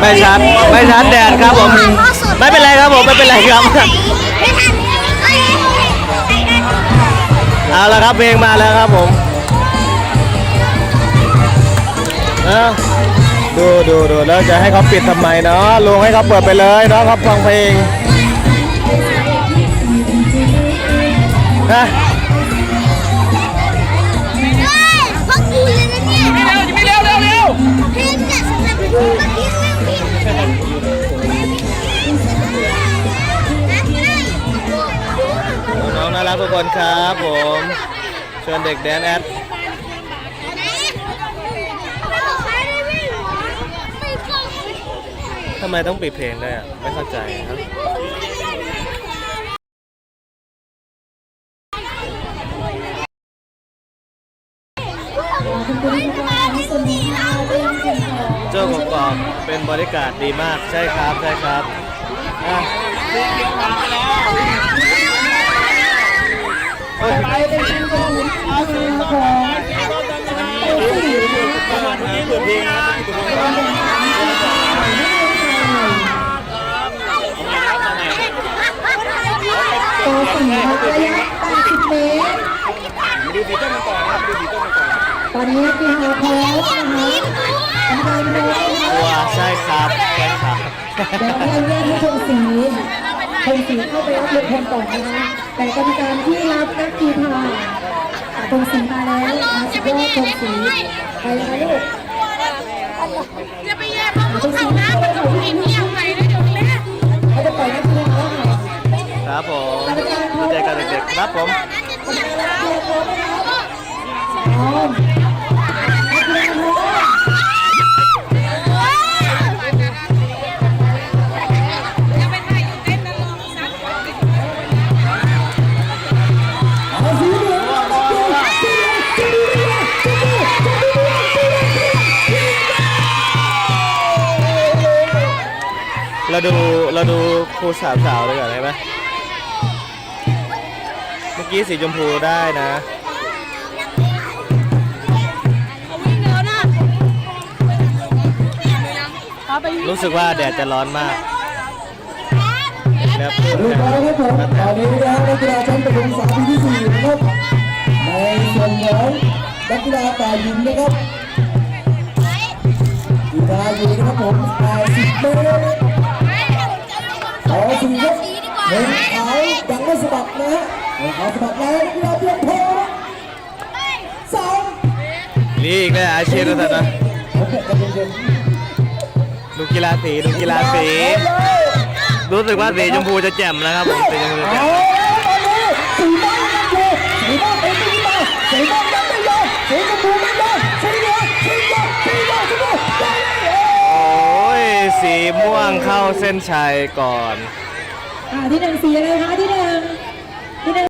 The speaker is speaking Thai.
ไม่ชัดไม่ชัดแดดครับผมไม่เป็นไรครับผมไม่เป็นไรครับไม่ทันเอ้ยเอาละครับเพลงมาแล้วครับผมเอ้าดูดูดูแล้วจะให้เขาปิดทำไมเนาะลุงให้เขาเปิดไปเลยเนาะเขาฟังเพลงนะ ทุกคนครับผมเชิญเด็กแดนแอดทำไมต้องปิดเพลงด้วยอะ ไม่เข้าใจครับเจ้ากกอกเป็นบริการดีมากใช่ครับ ใช่ครับอะ เอ้ยต่อสิ่งระยะ80เมตรตอนนี้พี่ฮาพร้อมนะคะกำลังดูนะคะตัวใช่ครับใช่ครับเดี๋ยวเราแยกให้ธงสีธงสีเข้าไปรับลุงพลก่อนนะคะแต่กรรมการที่ รับนักกีฬาธงสีมาแล้วนะคะสุดยอดธงสีไปเลยลูกจะไปแย่พ่อเขาเขานะมันถูกกินที่ยังไงนะเดี๋ยวนี้เขาจะปล่อยนักกีฬาแล้วค่ครับผมเจอกันเด็กๆครับผมพร้อม เราดูเราดูครูสาวสาวๆด้วยกันได้ไหมเมื่อกี้สีชมพูได้นะรู้สึกว่าแดดจะร้อนมากแล้วเรียบร้อยครับผมตอนนี้นะฮะนักกีฬาชั้นประถมศึกษาปีที่สี่นะครับในส่วนของนักกีฬาต่ายหญิงนะครับกีฬาหญิงนะครับผม80เมตร สี่ครับเห็นขาวยังไม่สะบัดนะฮะเห็นขาวสะบัดแล้วนักกีฬาเตรียมพร้อมสองนี่อีกแล้วอาชีพแล้วนะโอเคใจเย็นดูกีฬาสีดูกีฬาสี รู้สึกว่าสีชมพูจะแจ่มนะครับผมสีชมพูจะๆแจ่เอาม สีม่วงเข้าเส้นชัยก่อน อ่าที่หนึ่งสีอะไรคะที่หนึ่ง